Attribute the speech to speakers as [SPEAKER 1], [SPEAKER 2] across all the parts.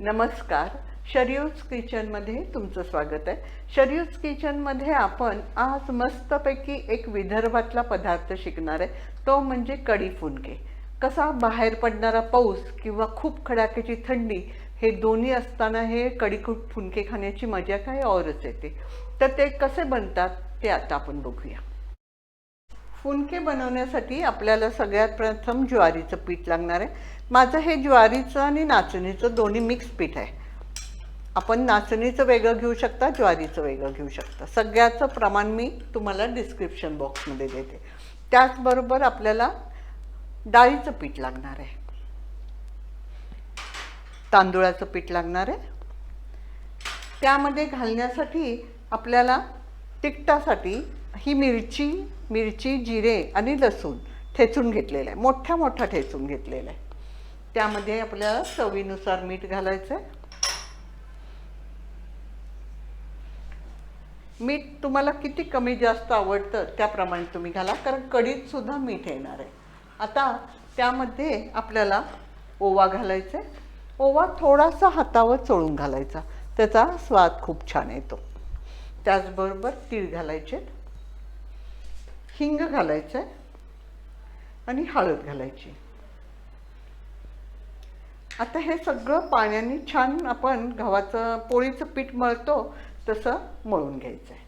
[SPEAKER 1] नमस्कार. शर्यूज किचनमध्ये तुमचं स्वागत आहे. शर्यूज किचनमध्ये आपण आज मस्तपैकी एक विदर्भातला पदार्थ शिकणार आहे. तो म्हणजे कडी फुनके. कसा बाहेर पडणारा पाऊस किंवा खूप खडाक्याची थंडी हे दोन्ही असताना हे कढी फुनके खाण्याची मजा काय? औरच येते. तर ते कसे बनतात ते आता आपण बघूया. फुनके बनवण्यासाठी आपल्याला सगळ्यात प्रथम ज्वारीचं पीठ लागणार आहे. माझं हे ज्वारीचं आणि नाचणीचं दोन्ही मिक्स पीठ आहे. आपण नाचणीचं वेगळं घेऊ शकता ज्वारीचं वेगळं घेऊ शकता. सगळ्याचं प्रमाण मी तुम्हाला डिस्क्रिप्शन बॉक्समध्ये देते. त्याचबरोबर आपल्याला डाळीचं पीठ लागणार आहे. तांदुळाचं पीठ लागणार आहे. त्यामध्ये घालण्यासाठी आपल्याला तिखटासाठी ही मिरची मिरची जिरे आणि लसूण ठेचून घेतलेलं आहे. मोठ्या मोठा ठेचून घेतलेला आहे. त्यामध्ये आपल्याला चवीनुसार मीठ घालायचं आहे मीठ तुम्हाला किती कमी जास्त आवडतं त्याप्रमाणे तुम्ही घाला कारण कढीत सुद्धा मीठ येणार आहे. आता त्यामध्ये आपल्याला ओवा घालायचा आहे ओवा थोडासा हातावर चोळून घालायचा. त्याचा स्वाद खूप छान येतो. त्याचबरोबर तीळ घालायचे. हिंग घालायचं आहे आणि हळद घालायची. आता हे सगळं पाण्याने छान आपण गव्हाचं पोळीचं पीठ मळतो तसं मळून घ्यायचं आहे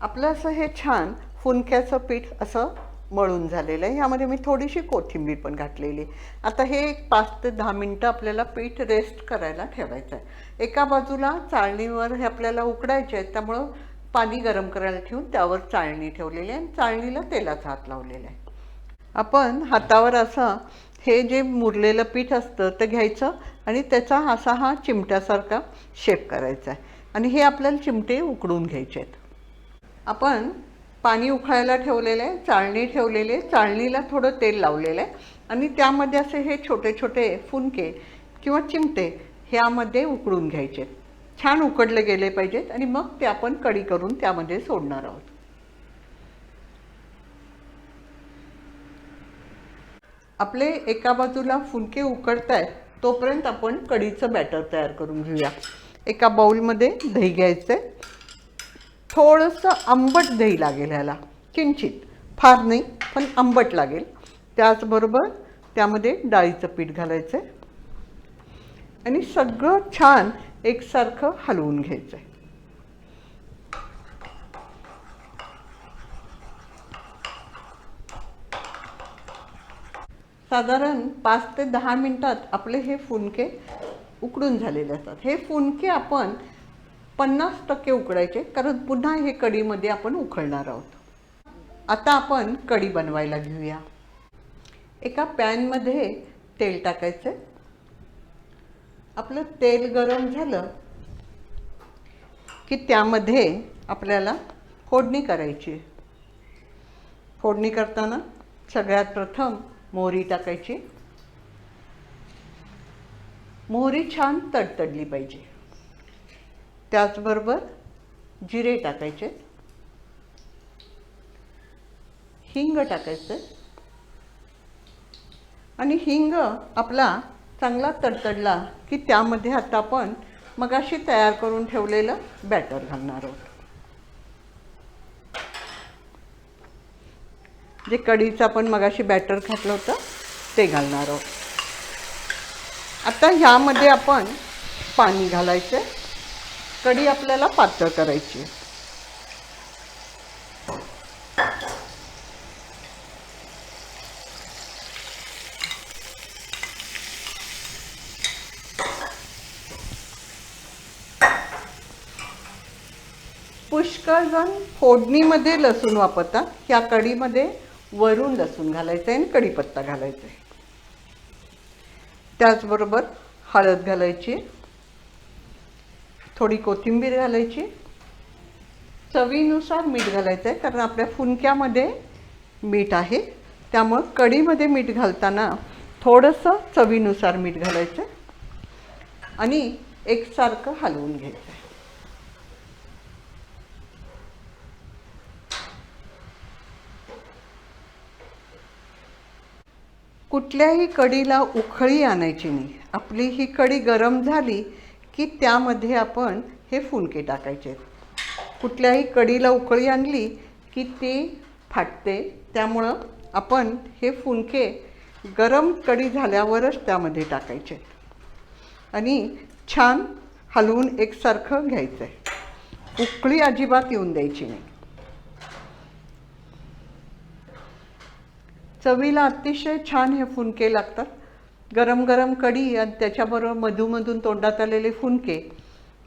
[SPEAKER 1] आपलं असं हे छान फुनक्याचं पीठ असं मळून झालेलं आहे. यामध्ये मी थोडीशी कोथिंबीर पण घातलेली आता हे एक पाच ते दहा मिनटं आपल्याला पीठ रेस्ट करायला ठेवायचं आहे एका बाजूला चाळणीवर हे आपल्याला उकडायचे आहेत त्यामुळं पाणी गरम करायला ठेवून त्यावर चाळणी ठेवलेली आहे आणि चाळणीला तेलाचा हात लावलेला आहे. आपण हातावर असं हे जे मुरलेलं पीठ असतं ते घ्यायचं आणि त्याचा असा हा चिमट्यासारखा शेप करायचा आहे. आणि हे आपल्याला चिमटे उकडून घ्यायचे आहेत. आपण पाणी उकळायला ठेवलेलं आहे चाळणी ठेवलेली आहे चाळणीला थोडं तेल लावलेलं आहे आणि त्यामध्ये असे हे छोटे छोटे फुनके किंवा चिमटे ह्यामध्ये उकडून घ्यायचे आहेत. छान उकडले गेले पाहिजेत आणि मग ते आपण कढी करून त्यामध्ये सोडणार आहोत. आपले एका बाजूला फुलके उकडत आहेत तोपर्यंत आपण कढीचं बॅटर तयार करून घेऊया. एका बाऊलमध्ये दही घ्यायचं आहे थोडंसं आंबट दही लागेल ह्याला किंचित. फार नाही पण आंबट लागेल. त्याचबरोबर त्यामध्ये डाळीचं पीठ घालायचं आहे आणि सगळं छान एकसारखं हलवून घ्यायचं आहे साधारण पाच ते दहा मिनटात आपले हे फुनके उकडून झालेले असतात. हे फुनके आपण पन्नास टक्के उकडायचे कारण पुन्हा हे कढीमध्ये आपण उकळणार आहोत. आता आपण कढी बनवायला घेऊया. एका पॅनमध्ये तेल टाकायचं आपलं तेल गरम झालं की त्यामध्ये आपल्याला फोडणी करायची. फोडणी करताना सगळ्यात प्रथम मोहरी टाकायची. मोहरी छान तडतडली पाहिजे. त्याचबरोबर जिरे टाकायचे. हिंग टाकायचं. आणि हिंग आपला चांगला तडतडला की त्यामध्ये आता आपण मगाशी तयार करून ठेवलेलं बॅटर घालणार आहोत. जे कढीचं आपण मगाशी बॅटर घातलं होतं ते घालणार आहोत. आता ह्यामध्ये आपण पाणी घालायचं कढी आपल्याला पातळ करायची आहे. पुष्कळ जण फोडणीमध्ये लसूण वापरतात. ह्या कढीमध्ये वरून लसूण घालायचं आहे आणि कढीपत्ता घालायचा आहे त्याचबरोबर हळद घालायची. थोडी कोथिंबीर घालायची. चवीनुसार मीठ घालायचं आहे कारण आपल्या फुनक्यामध्ये मीठ आहे. त्यामुळं कढीमध्ये मीठ घालताना थोडंसं चवीनुसार मीठ घालायचं आणि एकसारखं हलवून घ्यायचं आहे कुठल्याही कढीला उखळी आणायची नाही. आपली ही कढी गरम झाली की त्यामध्ये आपण हे फुनके टाकायचे. कुठल्याही कढीला उकळी आणली की ती फाटते. त्यामुळं आपण हे फुनके गरम कढी झाल्यावरच त्यामध्ये टाकायचे. आणि छान हलवून एकसारखं घ्यायचं आहे उकळी अजिबात येऊन द्यायची नाही. चवीला अतिशय छान हे फुनके लागतात. गरम गरम कढी आणि त्याच्याबरोबर मधूमधून तोंडात आलेले फुनके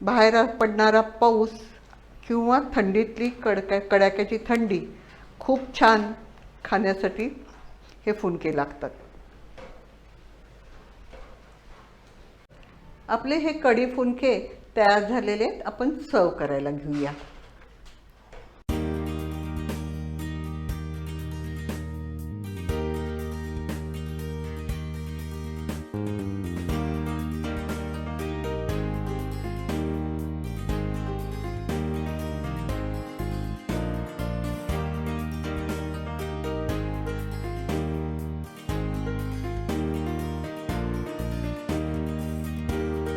[SPEAKER 1] बाहेर पडणारा पाऊस किंवा थंडीतली कडक्या कडाक्याची थंडी खूप छान खाण्यासाठी हे फुनके लागतात. आपले हे कढी फुनके तयार झालेले आहेत. आपण सर्व करायला घेऊया.